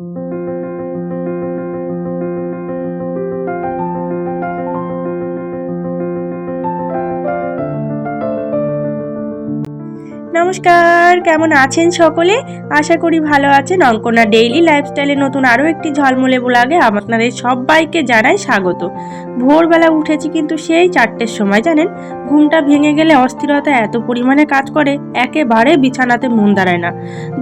thank you নমস্কার, কেমন আছেন সকলে? আশা করি ভালো আছেন। অঙ্কনা ডেইলি লাইফস্টাইলে নতুন আরও একটি ঝলমলে ব্লগে আপনাদের সবাইকে জানাই স্বাগত। ভোরবেলা উঠেছি কিন্তু সেই চারটের সময়, জানেন? ঘুমটা ভেঙে গেলে অস্থিরতা এত পরিমাণে কাজ করে, একেবারে বিছানাতে মন দাঁড়ায় না।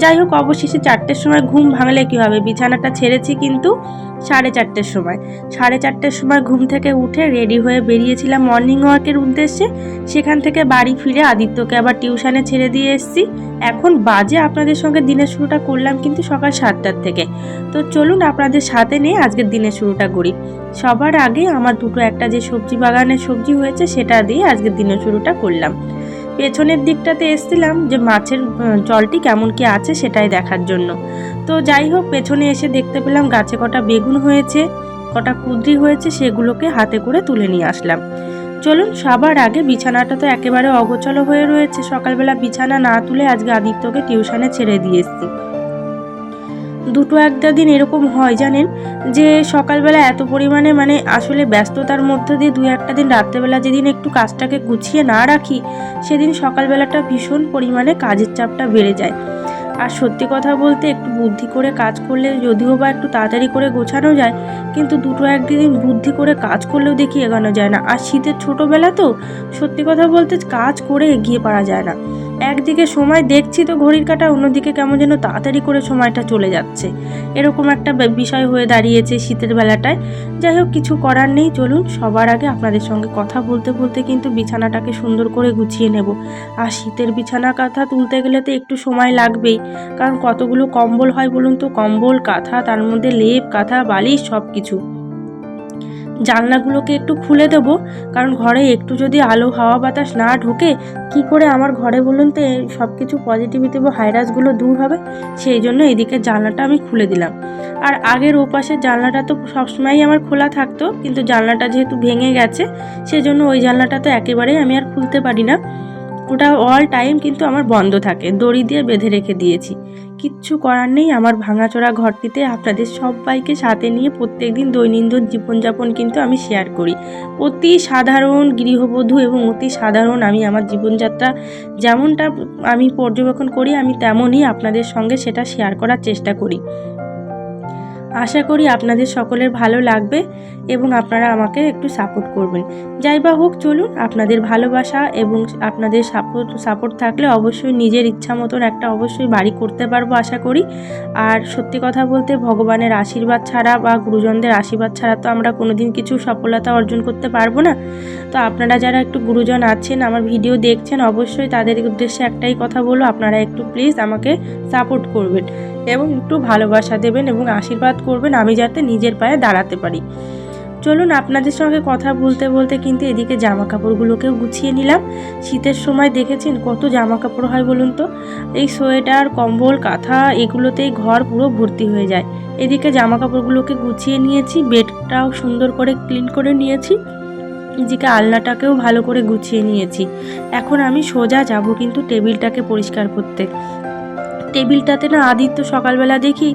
যাই হোক, অবশেষে চারটের সময় ঘুম ভাঙলে কী হবে? বিছানাটা ছেড়েছি কিন্তু সাড়ে চারটের সময়। সাড়ে চারটের সময় ঘুম থেকে উঠে রেডি হয়ে বেরিয়েছিলাম মর্নিং ওয়াকের উদ্দেশ্যে। সেখান থেকে বাড়ি ফিরে আদিত্যকে আবার টিউশনে ছেড়ে দিয়ে এসেছি। এখন বাজে আপনাদের সঙ্গে দিনের শুরুটা করলাম কিন্তু সকাল সাতটার থেকে। তো চলুন আপনাদের সাথে নিয়ে আজকের দিনের শুরুটা করি। সবার আগে আমার দুটো একটা যে সবজি বাগানের সবজি হয়েছে সেটা দিয়ে আজকের দিনের শুরুটা করলাম। পেছনের দিকটাতে এসছিলাম যে মাছের জলটি কেমন কি আছে সেটাই দেখার জন্য। তো যাই হোক, পেছনে এসে দেখতে পেলাম গাছে কটা বেগুন হয়েছে, কটা কুদ্রি হয়েছে, সেগুলোকে হাতে করে তুলে নিয়ে আসলাম। চলুন, সবার আগে বিছানাটা তো একেবারে অগোছালো হয়ে রয়েছে। সকালবেলা বিছানা না তুলে আজকে আদিত্যকে টিউশনে ছেড়ে দিয়ে এসছি। দুটো একটা দিন এরকম হয়, জানেন? যে সকালবেলা এত পরিমাণে মানে আসলে ব্যস্ততার মধ্যে দিয়ে দু একটা দিন, রাত্রেবেলা যেদিন একটু কাজটাকে গুছিয়ে না রাখি, সেদিন সকালবেলাটা ভীষণ পরিমাণে কাজের চাপটা বেড়ে যায়। আর সত্যি কথা বলতে একটু বুদ্ধি করে কাজ করলে যদিও বা একটু তাড়াতাড়ি করে গোছানো যায়, কিন্তু দুটো একদিন বুদ্ধি করে কাজ করলেও দেখি এগানো যায় না। আর শীতের ছোটোবেলা তো সত্যি কথা বলতে কাজ করে এগিয়ে পারা যায় না। একদিকে সময় দেখছি তো ঘড়ির কাটা, অন্যদিকে কেমন যেন তাড়াতাড়ি করে সময়টা চলে যাচ্ছে। এরকম একটা বিষয় হয়ে দাঁড়িয়েছে শীতের বেলাটায়। যাই হোক, কিছু করার নেই। চলুন, সবার আগে আপনাদের সঙ্গে কথা বলতে বলতে কিন্তু বিছানাটাকে সুন্দর করে গুছিয়ে নেব। আর শীতের বিছানা কাঁথা তুলতে গেলে তো একটু সময় লাগবেই। কারণ কতগুলো কম্বল হয় বলুন তো? কম্বল, কাঁথা, তার মধ্যে লেপ, কাঁথা, বালিশ সব কিছু জানলাগুলোকে একটু খুলে দেব, কারণ ঘরে একটু যদি আলো, হাওয়া, বাতাস না ঢোকে, কি করে আমার ঘরে বলুন তো সব কিছু পজিটিভিটি বা ভাইরাসগুলো দূর হবে? সেই জন্য এদিকে জানলাটা আমি খুলে দিলাম। আর আগের ওপাশের জানলাটা তো সবসময়ই আমার খোলা থাকতো, কিন্তু জানলাটা যেহেতু ভেঙে গেছে, সেজন্য ওই জানলাটা তো একেবারেই আমি আর খুলতে পারি না। ওটা অল টাইম কিন্তু আমার বন্ধ থাকে। দড়ি দিয়ে বেঁধে রেখে দিয়েছি। কিচ্ছু করার নেই। আমার ভাঙাচোরা ঘরটিতে আপনাদের সবাইকে সাথে নিয়ে প্রত্যেকদিন দৈনন্দিন জীবনযাপন কিন্তু আমি শেয়ার করি। অতি সাধারণ গৃহবধূ এবং অতি সাধারণ আমি আমার জীবনযাত্রা যেমনটা আমি পর্যবেক্ষণ করি, আমি তেমনই আপনাদের সঙ্গে সেটা শেয়ার করার চেষ্টা করি। আশা করি আপনাদের সকলের ভালো লাগবে এবং আপনারা আমাকে একটু সাপোর্ট করবেন। যাই বা হোক, চলুন আপনাদের ভালোবাসা এবং আপনাদের সাপোর্ট সাপোর্ট থাকলে অবশ্যই নিজের ইচ্ছা মতন একটা অবশ্যই বাড়ি করতে পারব আশা করি। আর সত্যি কথা বলতে ভগবানের আশীর্বাদ ছাড়া বা গুরুজনদের আশীর্বাদ ছাড়া তো আমরা কোনোদিন কিছু সফলতা অর্জন করতে পারব না। তো আপনারা যারা একটু গুরুজন আছেন, আমার ভিডিও দেখছেন, অবশ্যই তাদের উদ্দেশ্যে একটাই কথা বলব, আপনারা একটু প্লিজ আমাকে সাপোর্ট করবেন। এবং একটু ভালোবাসা দেবেন এবং আশীর্বাদ করবেন আমি যাতে নিজের পায়ে দাঁড়াতে পারি। চলুন আপনাদের সঙ্গে কথা বলতে বলতে কিন্তু এদিকে জামা কাপড়গুলোকেও গুছিয়ে নিলাম। শীতের সময় দেখেছেন কত জামা কাপড় হয় বলুন তো? এই সোয়েটার, কম্বল, কাঁথা, এগুলোতেই ঘর পুরো ভর্তি হয়ে যায়। এদিকে জামা কাপড়গুলোকে গুছিয়ে নিয়েছি, বেডটাও সুন্দর করে ক্লিন করে নিয়েছি। এদিকে আলনাটাকেও ভালো করে গুছিয়ে নিয়েছি। এখন আমি সোজা যাব কিন্তু টেবিলটাকে পরিষ্কার করতে। টেবিলটাতে না আদিত্য সকালবেলা দেখি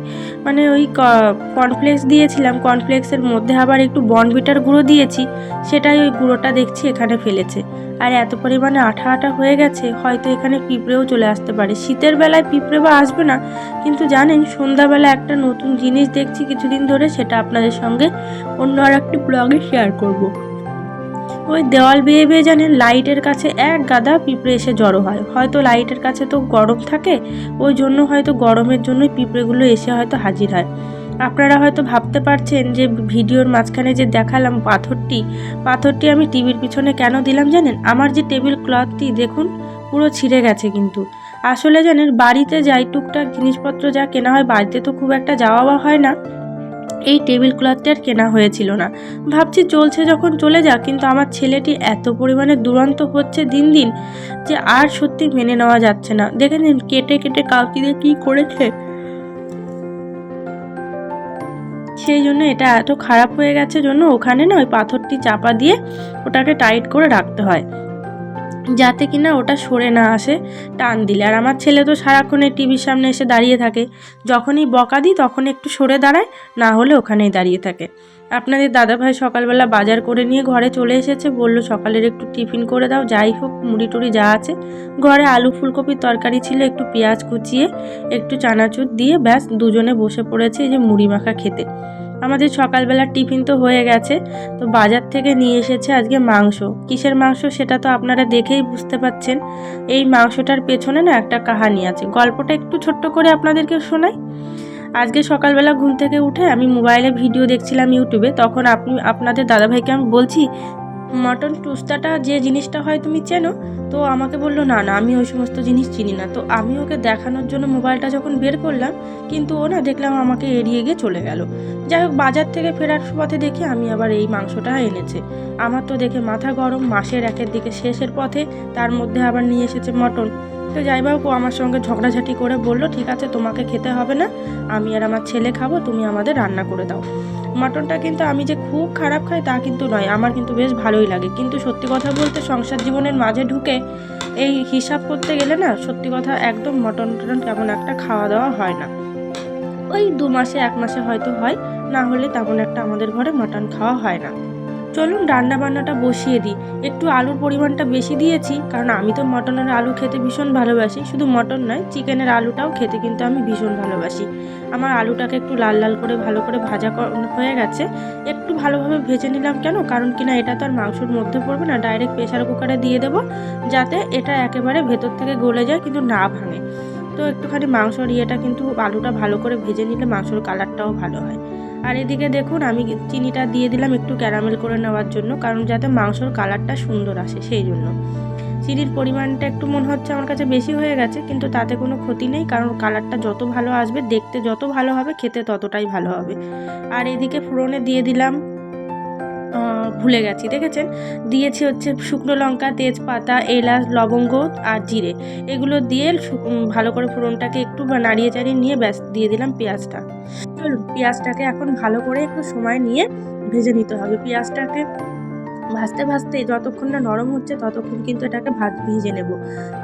মানে ওই কর্নফ্লেক্স দিয়েছিলাম। কর্নফ্লেক্সের মধ্যে আবার একটু বনবিটার গুঁড়ো দিয়েছি, সেটাই ওই গুঁড়োটা দেখছি এখানে ফেলেছে। আর এত পরিমাণে আঠা আঠা হয়ে গেছে, হয়তো এখানে পিঁপড়েও চলে আসতে পারে। শীতের বেলায় পিঁপড়ে বা আসবে না, কিন্তু জানেন, সন্ধ্যাবেলা একটা নতুন জিনিস দেখছি কিছুদিন ধরে, সেটা আপনাদের সঙ্গে অন্য আর একটি ব্লগে শেয়ার করব। ওই দেওয়াল বেয়ে বেয়ে জানেন লাইটের কাছে এক গাদা পিঁপড়ে এসে জড়ো হয়। হয়তো লাইটের কাছে তো গরম থাকে, ওই জন্য হয়তো গরমের জন্যই পিঁপড়েগুলো এসে হয়তো হাজির হয়। আপনারা হয়তো ভাবতে পারছেন যে ভিডিওর মাঝখানে যে দেখালাম পাথরটি পাথরটি আমি টিভির পিছনে কেন দিলাম জানেন? আমার যে টেবিল ক্লথটি, দেখুন, পুরো ছিঁড়ে গেছে কিন্তু। আসলে জানেন, বাড়িতে যাই, টুকটাক জিনিসপত্র যা কেনা হয়, বাড়িতে তো খুব একটা যাওয়া হয় না। এই টেবিল ক্লথটি আর কেনা হয়েছিল না। ভাবছি চলছে যখন চলে যা কিন্তু আমার ছেলেটি এত পরিমাণে দুরন্ত হচ্ছে দিন দিন যে আর সত্যি মেনে নেওয়া যাচ্ছে না। দেখে নিন, কেটে কেটে কাউকি দিয়ে কী করেছে। সেই জন্য এটা এত খারাপ হয়ে গেছে জন্য ওখানে না ওই পাথরটি চাপা দিয়ে ওটাকে টাইট করে রাখতে হয়। যাতে কিনা ওটা সরে না আসে, টান দিলে। আর আমার ছেলে তো সারাক্ষণ টিভির সামনে এসে দাঁড়িয়ে থাকে। যখনই বকা দিই তখন একটু সরে দাঁড়ায়, না হলে ওখানেই দাঁড়িয়ে থাকে। আপনাদের দাদাভাই সকালবেলা বাজার করে নিয়ে ঘরে চলে এসেছে, বলল সকালের একটু টিফিন করে দাও। যাই হোক, মুড়ি টুড়ি যা আছে। ঘরে আলু ফুলকপির তরকারি ছিল, একটু পেঁয়াজ কুচিয়ে, একটু চানাচুর দিয়ে ব্যাস, দুজনে বসে পড়েছে এই যে মুড়ি মাখা খেতে। আমাদের সকালবেলার টিফিন তো হয়ে গেছে, তো বাজার থেকে নিয়ে এসেছে আজকে মাংস। কিসের মাংস সেটা তো আপনারা দেখেই বুঝতে পাচ্ছেন। এই মাংসটার পেছনে না একটা কাহানি আছে। গল্পটা একটু ছোট্ট করে আপনাদেরকে শোনাই। আজকে সকালবেলা ঘুম থেকে উঠে আমি মোবাইলে ভিডিও দেখছিলাম ইউটিউবে, তখন আপনি, আপনাদের দাদাভাইকে আমি বলছি মটন টুস্তাটা যে জিনিসটা হয় তুমি চেনো, তো আমাকে বলল, না না, আমি ওই সমস্ত জিনিস চিনি না। তো আমি ওকে দেখানোর জন্য মোবাইলটা যখন বের করলাম, কিন্তু ও না দেখলাম আমাকে এড়িয়ে গিয়ে চলে গেল। যাই হোক, বাজার থেকে ফেরার পথে দেখি আমি আবার এই মাংসটা এনেছে। আমার তো দেখে মাথা গরম, মাসের একের দিকে শেষের পথে তার মধ্যে আবার নিয়ে এসেছে মটন। তো যাই ও আমার সঙ্গে ঝগড়াঝাটি করে বলল, ঠিক আছে, তোমাকে খেতে হবে না, আমি আর আমার ছেলে খাব, তুমি আমাদের রান্না করে দাও। মটনটা কিন্তু আমি যে খুব খারাপ খাই তা কিন্তু নয়, আমার কিন্তু বেশ ভালোই লাগে। কিন্তু সত্যি কথা বলতে সংসার জীবনের মাঝে ঢুকে এই হিসাব করতে গেলে না, সত্যি কথা একদম মটন টটন তেমন একটা খাওয়া দাওয়া হয় না। ওই দু মাসে, এক মাসে হয়তো হয়, না হলে তেমন একটা আমাদের ঘরে মটন খাওয়া হয় না। চলুন রান্না বান্নাটা বসিয়ে দিই। একটু আলুর পরিমাণটা বেশি দিয়েছি, কারণ আমি তো মটনের আলু খেতে ভীষণ ভালোবাসি। শুধু মটন নয়, চিকেনের আলুটাও খেতে কিন্তু আমি ভীষণ ভালোবাসি। আমার আলুটাকে একটু লাল লাল করে, ভালো করে ভাজা হয়ে গেছে। একটু ভালোভাবে ভেজে নিলাম কেন? কারণ কিনা এটা তো আর মাংসর মধ্যে পড়বে না। ডাইরেক্ট প্রেসার কুকারে দিয়ে দেবো, যাতে এটা একেবারে ভেতর থেকে গলে যায়, কিন্তু না ভাঙে। তো একটুখানি মাংসর ইয়েটা কিন্তু আলুটা ভালো করে ভেজে নিলে মাংসর কালারটাও ভালো হয়। আর এদিকে দেখুন, আমি চিনিটা দিয়ে দিলাম একটু ক্যারামেল করে নেওয়ার জন্য, কারণ যাতে মাংসর কালারটা সুন্দর আসে সেই জন্য। চিনির পরিমাণটা একটু মনে হচ্ছে আমার কাছে বেশি হয়ে গেছে, কিন্তু তাতে কোনো ক্ষতি নেই, কারণ কালারটা যত ভালো আসবে, দেখতে যত ভালো হবে, খেতে ততটাই ভালো হবে। আর এদিকে ফোড়নে দিয়ে দিলাম ভুলে গেছি, দেখেছেন? দিয়েছি হচ্ছে শুকনো লঙ্কা, তেজপাতা, এলাচ, লবঙ্গ আর জিরে। এগুলো দিয়ে ভালো করে ফোড়নটাকে একটু নাড়িয়ে চাড়িয়ে নিয়ে ব্যাস, দিয়ে দিলাম পেঁয়াজটা। চলুন, পেঁয়াজটাকে এখন ভালো করে একটু সময় নিয়ে ভেজে নিতে হবে। পেঁয়াজটাকে ভাজতে ভাজতে যতক্ষণ না নরম হচ্ছে ততক্ষণ কিন্তু এটাকে ভাত ভিজে নেব।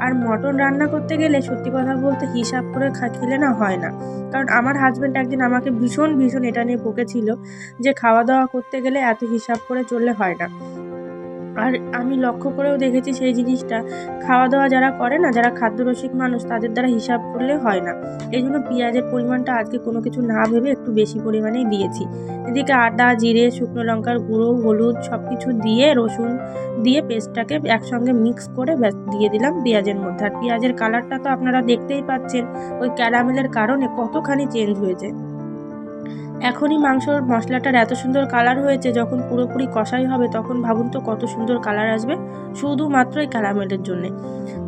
আর মটন রান্না করতে গেলে সত্যি কথা বলতে হিসাব করে খেলে না হয় না। কারণ আমার হাজব্যান্ড একদিন আমাকে ভীষণ ভীষণ এটা নিয়ে বকেছিল যে খাওয়া দাওয়া করতে গেলে এত হিসাব করে চললে হয় না। আর আমি লক্ষ্য করেও দেখেছি সেই জিনিসটা। খাওয়া দাওয়া যারা করে না, যারা খাদ্যরসিক মানুষ, তাদের দ্বারা হিসাব করলে হয় না। এই জন্য পেঁয়াজের পরিমাণটা আজকে কোনো কিছু না ভেবে একটু বেশি পরিমাণেই দিয়েছি। এদিকে আদা, জিরে, শুকনো লঙ্কার গুঁড়ো, হলুদ সব কিছু দিয়ে, রসুন দিয়ে পেস্টটাকে একসঙ্গে মিক্স করে দিয়ে দিলাম পেঁয়াজের মধ্যে। আর পেঁয়াজের কালারটা তো আপনারা দেখতেই পাচ্ছেন, ওই ক্যারামেলের কারণে কতখানি চেঞ্জ হয়েছে। এখনই মাংসর মশলাটার এত সুন্দর কালার হয়েছে, যখন পুরোপুরি কষাই হবে তখন ভাবুন তো কত সুন্দর কালার আসবে। শুধুমাত্র এই ক্যারামেলের জন্যে।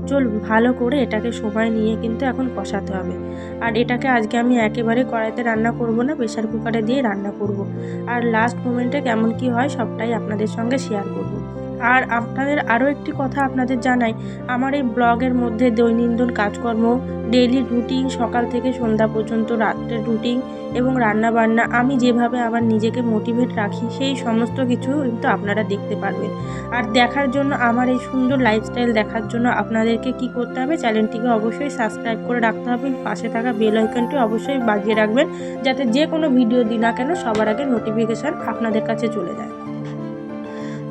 চলুন, ভালো করে এটাকে সময় নিয়ে কিন্তু এখন কষাতে হবে। আর এটাকে আজকে আমি একেবারে কড়াইতে রান্না করব না প্রেশার কুকারে দিয়ে রান্না করব। আর লাস্ট মোমেন্টে কেমন কি হয় সবটাই আপনাদের সঙ্গে শেয়ার করব। আর আপনাদের আরও একটি কথা আপনাদের জানাই, আমার এই ব্লগের মধ্যে দৈনন্দিন কাজকর্ম ডেইলি রুটিন সকাল থেকে সন্ধ্যা পর্যন্ত, রাত্রের রুটিন এবং রান্না বান্না আমি যেভাবে আমার নিজেকে মোটিভেট রাখি, সেই সমস্ত কিছু কিন্তু আপনারা দেখতে পারবেন। আর দেখার জন্য, আমার এই সুন্দর লাইফস্টাইল দেখার জন্য আপনাদেরকে কি করতে হবে চ্যানেলটিকে অবশ্যই সাবস্ক্রাইব করে রাখতে হবে, পাশে থাকা বেল আইকনটি অবশ্যই বাজিয়ে রাখবেন, যাতে যে কোনো ভিডিও দিই না কেন, সবার আগে নোটিফিকেশান আপনাদের কাছে চলে যায়।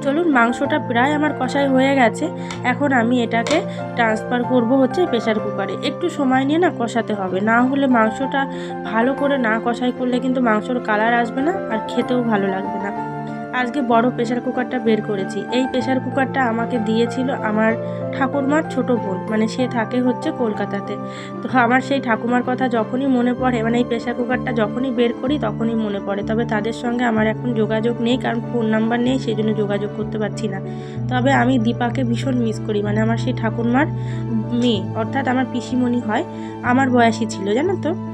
চলুন, মাংসটা প্রায় আমার কষাই হয়ে গেছে। এখন আমি এটাকে ট্রান্সফার করব হচ্ছে প্রেশার কুকারে একটু সময় নিয়ে না কষাতে হবে। না হলে মাংসটা ভালো করে না কষাই করলে কিন্তু মাংসর কালার আসবে না আর খেতেও ভালো লাগবে না। আজকে বড় প্রেশার কুকারটা বের করেছি। এই প্রেশার কুকারটা আমাকে দিয়েছিল আমার ঠাকুরমার ছোট বোন। মানে সে থাকে হচ্ছে কলকাতাতে। তো আমার সেই ঠাকুমার কথা যখনই মনে পড়ে মানে এই প্রেশার কুকারটা যখনই বের করি তখনই মনে পড়ে। তবে তাদের সঙ্গে আমার এখন যোগাযোগ নেই, কারণ ফোন নাম্বার নেই, সেই জন্য যোগাযোগ করতে পারছি না। তবে আমি দীপাকে ভীষণ মিস করি। মানে আমার সেই ঠাকুরমার মেয়ে, অর্থাৎ আমার পিসিমণি হয়, আমার বয়সী ছিল, জানো তো?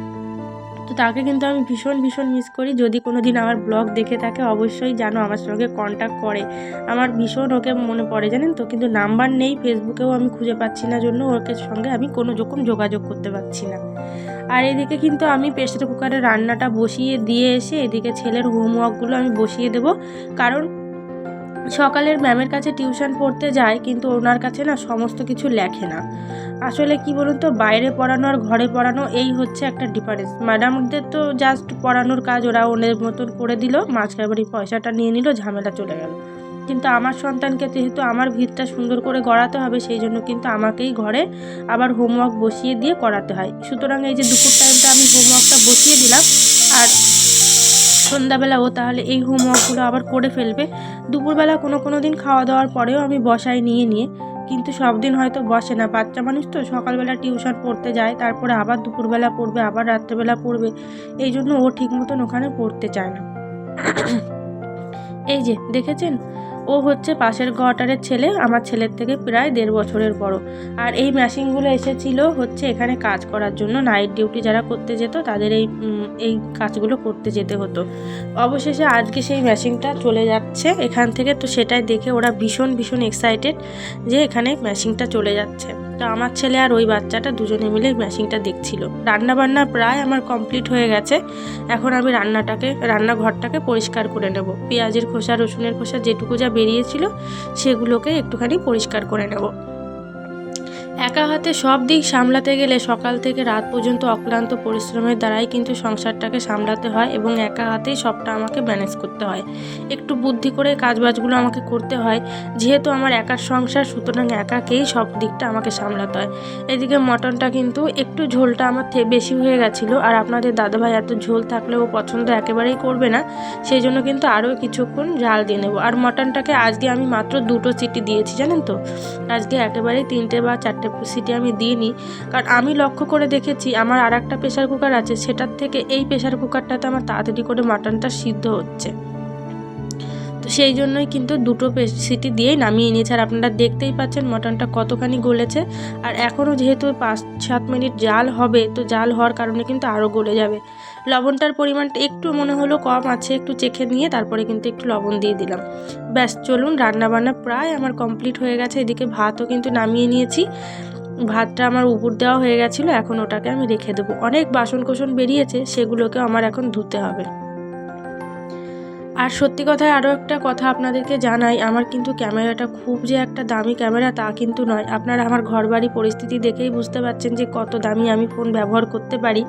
তো তাকে কিন্তু আমি ভীষণ ভীষণ মিস করি। যদি কোনো দিন আমার ব্লগ দেখে থাকে, অবশ্যই জানো আমার সঙ্গে কন্ট্যাক্ট করে। আমার ভীষণ ওকে মনে পড়ে, জানেন তো? কিন্তু নাম্বার নেই, ফেসবুকেও আমি খুঁজে পাচ্ছি না জন্য ওকে সঙ্গে আমি কোনো রকম যোগাযোগ করতে পারছি না। আর এদিকে কিন্তু আমি প্রেসার কুকারে রান্নাটা বসিয়ে দিয়ে এসে এদিকে ছেলের হোমওয়ার্কগুলো আমি বসিয়ে দেবো। কারণ সকালের ম্যামের কাছে টিউশন পড়তে যায়, কিন্তু ওনার কাছে না সমস্ত কিছু লেখে না। আসলে কি বলুন তো, বাইরে পড়ানো আর ঘরে পড়ানো এই হচ্ছে একটা ডিফারেন্স ম্যাডামদের তো জাস্ট পড়ানোর কাজ ওরা ওনের মতন করে দিল, মাঝখানে বাড়ি পয়সাটা নিয়ে নিল, ঝামেলা চলে গেল। কিন্তু আমার সন্তানকে যেহেতু আমার ভিতটা সুন্দর করে গড়াতে হবে, সেই জন্য কিন্তু আমাকেই ঘরে আবার হোমওয়ার্ক বসিয়ে দিয়ে করাতে হয়। সুতরাং এই যে দুপুর টাইমটা আমি হোমওয়ার্কটা বসিয়ে দিলাম সন্ধ্যাবেলা ও তাহলে এই হোমওয়ার্কগুলো আবার করে ফেলবে। দুপুরবেলা কোনো কোনো দিন খাওয়া দাওয়ার পরেও আমি বসাই নিয়ে নিয়ে। কিন্তু সব দিন হয়তো বসে না। বাচ্চা মানুষ তো সকালবেলা টিউশন পড়তে যায়, তারপরে আবার দুপুরবেলা পড়বে, আবার রাত্রেবেলা পড়বে। এই জন্য ও ঠিক মতন ওখানে পড়তে চায় না। এই যে, দেখেছেন? ও হচ্ছে পাশের ঘটারের ছেলে, আমার ছেলের থেকে প্রায় দেড় বছরের বড়। আর এই মেশিনগুলো এসেছিল হচ্ছে এখানে কাজ করার জন্য। নাইট ডিউটি যারা করতে যেত, তাদের এই এই কাজগুলো করতে যেতে হতো। অবশেষে আজকে সেই মেশিনটা চলে যাচ্ছে এখান থেকে। তো সেটাই দেখে ওরা ভীষণ ভীষণ এক্সাইটেড যে এখানে মেশিনটা চলে যাচ্ছে। তো আমার ছেলে আর ওই বাচ্চাটা দুজনে মিলে মেশিনটা দেখছিল। রান্না বান্না প্রায় আমার কমপ্লিট হয়ে গেছে। এখন আমি রান্নাটাকে, রান্নাঘরটাকে পরিষ্কার করে নেব। পেঁয়াজের খোসা, রসুনের খোসা যেটুকু যা বেরিয়েছিল সেগুলোকে একটুখানি পরিষ্কার করে নেব। একা হাতে সব দিক সামলাতে গেলে সকাল থেকে রাত পর্যন্ত অক্লান্ত পরিশ্রমের দ্বারাই কিন্তু সংসারটাকে সামলাতে হয় এবং একা হাতেই সবটা আমাকে ম্যানেজ করতে হয়। একটু বুদ্ধি করে কাজবাজগুলো আমাকে করতে হয়, যেহেতু আমার একার সংসার, সুতরাং একাকেই সব দিকটা আমাকে সামলাতে হয়। এদিকে মটনটা কিন্তু একটু ঝোলটা আমার থেকে বেশি হয়ে গেছিল আর আপনাদের দাদাভাই এত ঝোল থাকলেও পছন্দ একেবারেই করবে না, সেই জন্য কিন্তু আরও কিছুক্ষণ জাল দিয়ে নেব। আর মটনটাকে আজকে আমি মাত্র দুটো সিটি দিয়েছি, জানেন তো? আজকে একেবারেই তিনটে বা চারটে সিটি আমি দিইনি। কারণ আমি লক্ষ্য করে দেখেছি আমার আর একটা প্রেশার কুকার আছে, সেটার থেকে এই প্রেশার কুকারটাতে আমার তাড়াতাড়ি করে মাটনটা সিদ্ধ হচ্ছে। তো সেই জন্যই কিন্তু দুটো সিটি দিয়েই নামিয়ে নিয়েছে। আর আপনারা দেখতেই পাচ্ছেন মটনটা কতখানি গলেছে। আর এখনও যেহেতু পাঁচ সাত মিনিট জাল হবে, তো জাল হওয়ার কারণে কিন্তু আরও গলে যাবে। লবণটার পরিমাণটা একটু মনে হলো কম আছে, একটু চেখে নিয়ে তারপরে কিন্তু একটু লবণ দিয়ে দিলাম। ব্যাস, চলুন, রান্নাবান্না প্রায় আমার কমপ্লিট হয়ে গেছে। এদিকে ভাতও কিন্তু নামিয়ে নিয়েছি। ভাতটা আমার উপর দেওয়া হয়ে গেছিল, এখন ওটাকে আমি রেখে দেবো। অনেক বাসন কোসন বেরিয়েছে সেগুলোকে আমার এখন ধুতে হবে। আর সত্যি কথায় আরও একটা কথা আপনাদেরকে জানাই, আমার কিন্তু ক্যামেরাটা খুব যে একটা দামি ক্যামেরা তা কিন্তু নয়। আপনারা আমার ঘরবাড়ি পরিস্থিতি দেখেই বুঝতে পারছেন যে কত দামি আমি ফোন ব্যবহার করতে পারি।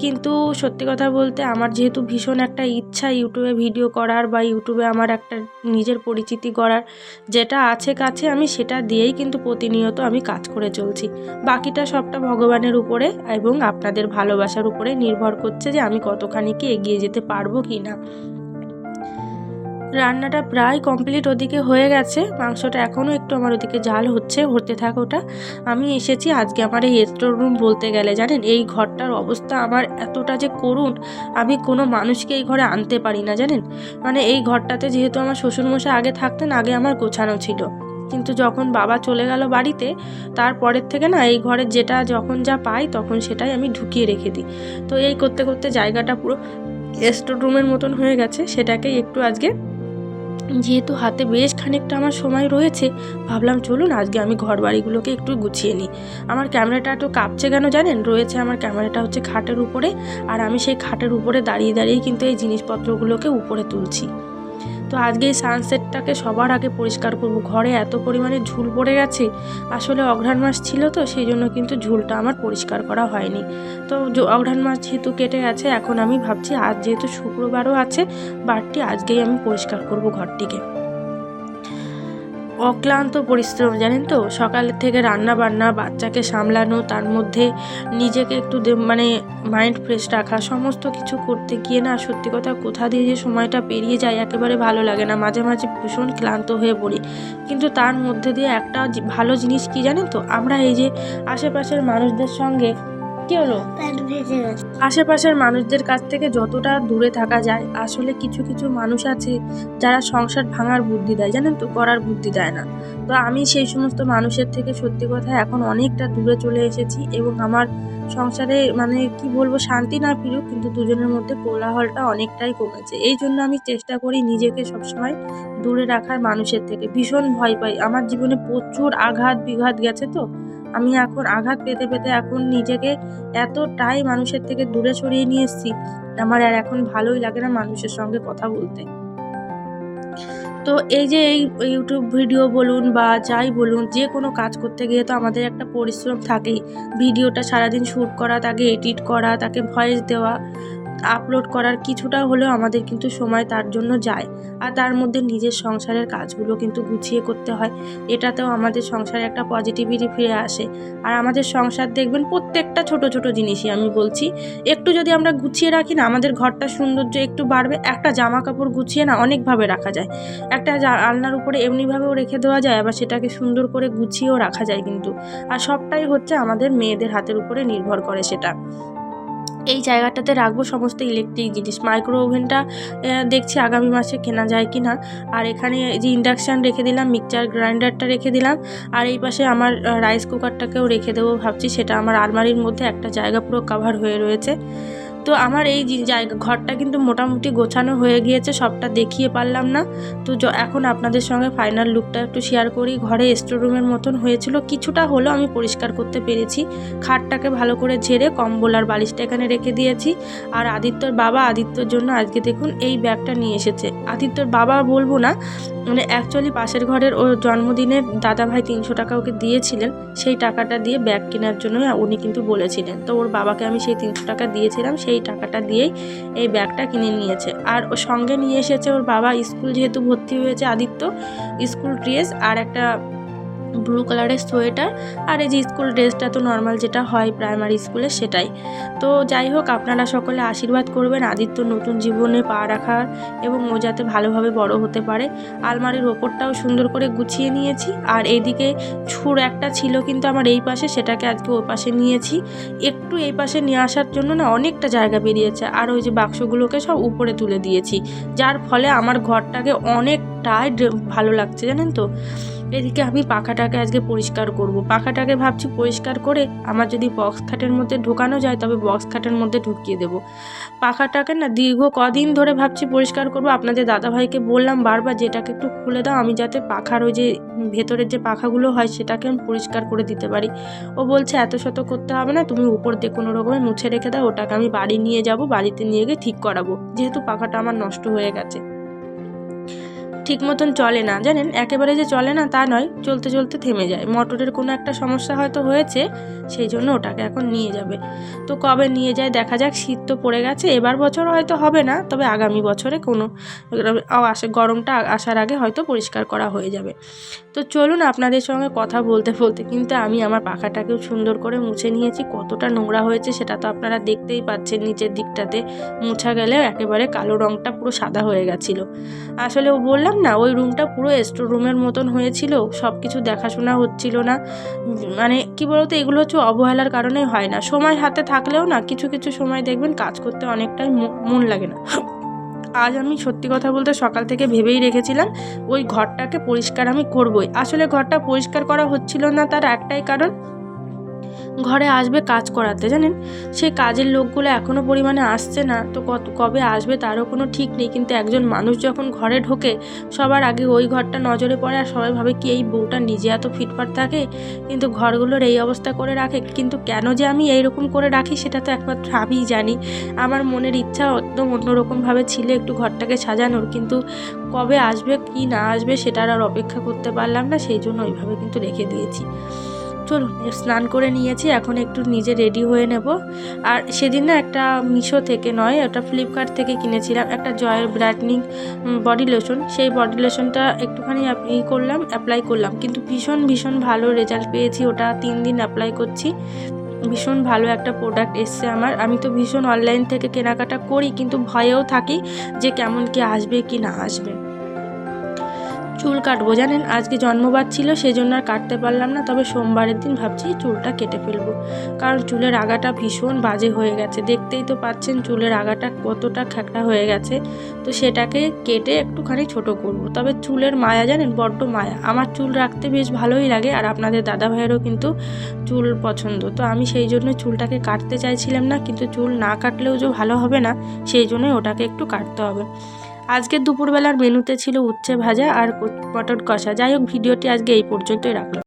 কিন্তু সত্যি কথা বলতে আমার যেহেতু ভীষণ একটা ইচ্ছা ইউটিউবে ভিডিও করার বা ইউটিউবে আমার একটা নিজের পরিচিতি করার যেটা আছে কাছে আমি সেটা দিয়েই কিন্তু প্রতিনিয়ত আমি কাজ করে চলছি। বাকিটা সবটা ভগবানের উপরে এবং আপনাদের ভালোবাসার উপরে নির্ভর করছে যে আমি কতখানি কি এগিয়ে যেতে পারব কি না রান্নাটা প্রায় কমপ্লিট ওদিকে হয়ে গেছে। মাংসটা এখনও একটু আমার ওদিকে জাল হচ্ছে হতে থাক ওটা। আমি এসেছি আজকে আমার এই স্টোর রুম বলতে গেলে। জানেন, এই ঘরটার অবস্থা আমার এতটা যে করুণ, আমি কোনো মানুষকে এই ঘরে আনতে পারি না, জানেন? মানে এই ঘরটাতে যেহেতু আমার শ্বশুরমশাই আগে থাকতেন, আগে আমার গোছানো ছিল। কিন্তু যখন বাবা চলে গেল বাড়িতে তারপরের থেকে না এই ঘরে যেটা যখন যা পাই, তখন সেটাই আমি ঢুকিয়ে রেখে দিই। তো এই করতে করতে জায়গাটা পুরো স্টোর রুমের মতন হয়ে গেছে। সেটাকেই একটু আজকে যেহেতু হাতে বেশ খানিকটা আমার সময় রয়েছে, ভাবলাম চলুন আজকে আমি ঘর বাড়িগুলোকে একটু গুছিয়ে নিই। আমার ক্যামেরাটা একটু কাঁপছে কেন জানেন? রয়েছে আমার ক্যামেরাটা হচ্ছে খাটের উপরে, আর আমি সেই খাটের উপরে দাঁড়িয়ে দাঁড়িয়ে কিন্তু এই জিনিসপত্রগুলোকে উপরে তুলছি। তো আজকে এই সানসেটটাকে সবার আগে পরিষ্কার করব। ঘরে এত পরিমাণে ঝুল পড়ে গেছে, আসলে অঘ্রাণ মাস ছিল তো, সেই জন্য কিন্তু ঝুলটা আমার পরিষ্কার করা হয়নি। তো অঘ্রাণ মাস যেহেতু কেটে গেছে, এখন আমি ভাবছি আজ যেহেতু শুক্রবারও আছে বারটি আজকেই আমি পরিষ্কার করব ঘরটিকে। অক্লান্ত পরিশ্রম, জানেন তো? সকালের থেকে রান্না বান্না বাচ্চাকে সামলানো, তার মধ্যে নিজেকে একটু মানে মাইন্ড ফ্রেশ রাখা, সমস্ত কিছু করতে গিয়ে না সত্যি কথা কোথা দিয়ে যে সময়টা পেরিয়ে যায় একেবারে ভালো লাগে না। মাঝে মাঝে ভীষণ ক্লান্ত হয়ে পড়ি। কিন্তু তার মধ্যে দিয়ে একটা ভালো জিনিস কি জানেন তো? আমরা এই যে আশেপাশের মানুষদের সঙ্গে কি হলো? আশেপাশের মানুষদের কাছ থেকে যতটা দূরে থাকা যায় আসলে কিছু কিছু মানুষ আছে যারা সংসার ভাঙার বুদ্ধি দেয় জানেন তো? করার বুদ্ধি দেয় না। তো আমি সেই সমস্ত মানুষের থেকে সত্যি কথা এখন অনেকটা দূরে চলে এসেছি এবং আমার সংসারে মানে কি বলব শান্তি না ফিরুক কিন্তু দুজনের মধ্যে কোলাহলটা অনেকটাই কমেছে। এই জন্য আমি চেষ্টা করি নিজেকে সবসময় দূরে রাখার মানুষের থেকে। ভীষণ ভয় পাই। আমার জীবনে প্রচুর আঘাত বিঘাত গেছে তো। আমি এখন আঘাত পেতে পেতে এখন নিজেকে এতটাই মানুষের থেকে দূরে সরিয়ে নিয়ে এসেছি, আমার আর এখন ভালোই লাগে না মানুষের সঙ্গে কথা বলতে। তো এই যে এই ইউটিউব ভিডিও বলুন বা যাই বলুন, যে কোনো কাজ করতে গিয়ে তো আমাদের একটা পরিশ্রম থাকেই। ভিডিওটা সারাদিন শ্যুট করা, তাকে এডিট করা, তাকে ভয়েস দেওয়া আপলোড করার কিছুটা হলেও আমাদের কিন্তু সময় তার জন্য যায়। আর তার মধ্যে নিজের সংসারের কাজগুলো কিন্তু গুছিয়ে করতে হয়। এটাতেও আমাদের সংসারে একটা পজিটিভিটি ফিরে আসে। আর আমাদের সংসার দেখবেন প্রত্যেকটা ছোট ছোট জিনিসই আমি বলছি। একটু যদি আমরা গুছিয়ে রাখি না, আমাদের ঘরটা সৌন্দর্য একটু বাড়বে। একটা জামা কাপড় গুছিয়ে না অনেকভাবে রাখা যায়। একটা আলনার উপরে এমনিভাবেও রেখে দেওয়া যায়, আবার সেটাকে সুন্দর করে গুছিয়েও রাখা যায় কিন্তু। আর সবটাই হচ্ছে আমাদের মেয়েদের হাতের উপরে নির্ভর করে সেটা। এই জায়গাটাতে রাখব সমস্ত ইলেকট্রিক জিনিস। মাইক্রো ওভেনটা দেখছি আগামী মাসে কেনা যায় কি না আর এখানে যে ইন্ডাকশান রেখে দিলাম মিক্সচার গ্রাইন্ডারটা রেখে দিলাম। আর এই পাশে আমার রাইস কুকারটাকেও রেখে দেবো ভাবছি। সেটা আমার আলমারির মধ্যে একটা জায়গা পুরো কাভার হয়ে রয়েছে। তো আমার এই জায়গা ঘরটা কিন্তু মোটামুটি গোছানো হয়ে গিয়েছে, সবটা দেখিয়ে পারলাম না। তো এখন আপনাদের সঙ্গে ফাইনাল লুকটা একটু শেয়ার করি। ঘরে স্টোর রুমের মতন হয়েছিল। কিছুটা হলেও আমি পরিষ্কার করতে পেরেছি। খাটটাকে ভালো করে ঝেড়ে কম্বল আর বালিশটা এখানে রেখে দিয়েছি। আর আদিত্যর বাবা আদিত্যর জন্য আজকে দেখুন এই ব্যাগটা নিয়ে এসেছে। আদিত্যর বাবা বলব না মানে অ্যাকচুয়ালি পাশের ঘরের ওর জন্মদিনে দাদাভাই তিনশো টাকা ওকে দিয়েছিলেন। সেই টাকাটা দিয়ে ব্যাগ কেনার জন্য উনি কিন্তু বলেছিলেন। তো ওর বাবাকে আমি সেই তিনশো টাকা দিয়েছিলাম সেই টাকাটা দিয়েই এই ব্যাগটা কিনে নিয়েছে। আর ও সঙ্গে নিয়ে এসেছে ওর বাবা, স্কুল যেহেতু ভর্তি হয়েছে আদিত্য, স্কুল ড্রেস আর একটা ব্লু কালারের সোয়েটার আর এই যে স্কুল ড্রেসটা তো নর্মাল যেটা হয় প্রাইমারি স্কুলে সেটাই। তো যাই হোক, আপনারা সকলে আশীর্বাদ করবেন আদিত্য নতুন জীবনে পা রাখার এবং ও যাতে ভালোভাবে বড় হতে পারে। আলমারির ওপরটাও সুন্দর করে গুছিয়ে নিয়েছি। আর এইদিকে ছুর একটা ছিল কিন্তু আমার এই পাশে, সেটাকে আজকে ওই পাশে নিয়েছি। একটু এই পাশে নিয়ে আসার জন্য না অনেকটা জায়গা বেরিয়েছে। আর ওই যে বাক্সগুলোকে সব উপরে তুলে দিয়েছি। যার ফলে আমার ঘরটাকে অনেকটাই ভালো লাগছে, জানেন তো? এদিকে আমি পাখাটাকে আজকে পরিষ্কার করব। পাখাটাকে ভাবছি পরিষ্কার করে আমার যদি বক্স খাটের মধ্যে ঢোকানো যায় তবে বক্স খাটের মধ্যে ঢুকিয়ে দেবো। পাখাটাকে না দীর্ঘ কদিন ধরে ভাবছি পরিষ্কার করব। আপনাদের দাদাভাইকে বললাম বারবার যেটাকে একটু খুলে দাও, আমি যাতে পাখার ওই যে ভেতরের যে পাখাগুলো হয় সেটাকে আমি পরিষ্কার করে দিতে পারি। ও বলছে, এত শত করতে হবে না, তুমি উপর দিয়ে কোনো রকমে মুছে রেখে দাও, ওটাকে আমি বাড়ি নিয়ে যাব, বাড়িতে নিয়ে গিয়ে ঠিক করাবো। যেহেতু পাখাটা আমার নষ্ট হয়ে গেছে। ঠিক মতন চলে না। জানেন, একেবারে যে চলে না তা নয়, চলতে চলতে থেমে যায়। মোটরের কোনো একটা সমস্যা হয়তো হয়েছে, সেই জন্য ওটাকে এখন নিয়ে যাবে। তো কবে নিয়ে যায় দেখা যাক, শীত তো পড়ে গেছে, এবার বছর হয়তো হবে না, তবে আগামী বছরে কোনো আসে, গরমটা আসার আগে হয়তো পরিষ্কার করা হয়ে যাবে। তো চলুন আপনাদের সঙ্গে কথা বলতে বলতে, কিন্তু আমি আমার পাখাটাকেও সুন্দর করে মুছে নিয়েছি। কতটা নোংরা হয়েছে সেটা তো আপনারা দেখতেই পাচ্ছেন নিচের দিকটাতে। মুছা গেলে একেবারে কালো রঙটা পুরো সাদা হয়ে গেছিল। আসলে ও বললাম না, ওই রুমটা পুরো স্টোর রুমের মতন হয়েছিল সব কিছু দেখাশোনা হচ্ছিল না। মানে কি বলতো, এগুলো হচ্ছে অবহেলার কারণে হয় না। সময় হাতে থাকলেও না, কিছু কিছু সময় দেখবেন কাজ করতে অনেকটাই মন লাগে না। আজ আমি সত্যি কথা বলতে সকাল থেকে ভেবেই রেখেছিলাম, ওই ঘরটাকে পরিষ্কার আমি করবই। আসলে ঘরটা পরিষ্কার করা হচ্ছিল না তার একটাই কারণ ঘরে আসবে কাজ করাতে, জানেন? সেই কাজের লোকগুলো এখনও পরিমাণে আসছে না, তো কত, কবে আসবে তারও কোনো ঠিক নেই। কিন্তু একজন মানুষ যখন ঘরে ঢোকে, সবার আগে ওই ঘরটা নজরে পড়ে আর সবাই ভাবে কি এই বউটা নিজে এত ফিটফাট থাকে? কিন্তু ঘরগুলোর এই অবস্থা করে রাখে। কিন্তু কেন যে আমি এইরকম করে রাখি সেটা তো একমাত্র আমিই জানি। আমার মনের ইচ্ছা একদম অন্যরকমভাবে ছিল একটু ঘরটাকে সাজানোর। কিন্তু কবে আসবে, কি না আসবে সেটার আর অপেক্ষা করতে পারলাম না, সেই জন্য ওইভাবে কিন্তু রেখে দিয়েছি। চলুন স্নান করে নিয়েছি, এখন একটু নিজে রেডি হয়ে নেব। আর সেদিন না একটা মিশো থেকে নয় ওটা ফ্লিপকার্ট থেকে কিনেছিলাম, একটা জয়ের ব্রাইটনিং বডি লোশন সেই বডি লোশনটা একটুখানি ই করলাম অ্যাপ্লাই করলাম। কিন্তু ভীষণ ভীষণ ভালো রেজাল্ট পেয়েছি, ওটা তিন দিন অ্যাপ্লাই করছি। ভীষণ ভালো একটা প্রোডাক্ট এসছে আমার। আমি তো ভীষণ অনলাইন থেকে কেনাকাটা করি, কিন্তু ভয়েও থাকি যে কেমন কি আসবে কি না আসবে। চুল কাটবো, জানেন? আজকে জন্মবার ছিল সেই জন্য আর কাটতে পারলাম না। তবে সোমবারের দিন ভাবছি চুলটা কেটে ফেলব। কারণ চুলের আগাটা ভীষণ বাজে হয়ে গেছে। দেখতেই তো পাচ্ছেন চুলের আগাটা কতটা খ্যাকড়া হয়ে গেছে। তো সেটাকে কেটে একটুখানি ছোট করব। তবে চুলের মায়া, জানেন? বড্ড মায়া। আমার চুল রাখতে বেশ ভালোই লাগে আর আপনাদের দাদা ভাইয়েরও কিন্তু চুল পছন্দ। তো আমি সেই জন্য চুলটাকে কাটতে চাইছিলাম না, কিন্তু চুল না কাটলেও যে ভালো হবে না, সেই জন্যই ওটাকে একটু কাটতে হবে। আজকে দুপুরবেলার মেনুতে ছিল উচ্ছে ভাজা আর পটল কষা। যাই হোক, ভিডিওটি আজকে এই পর্যন্তই রাখলাম।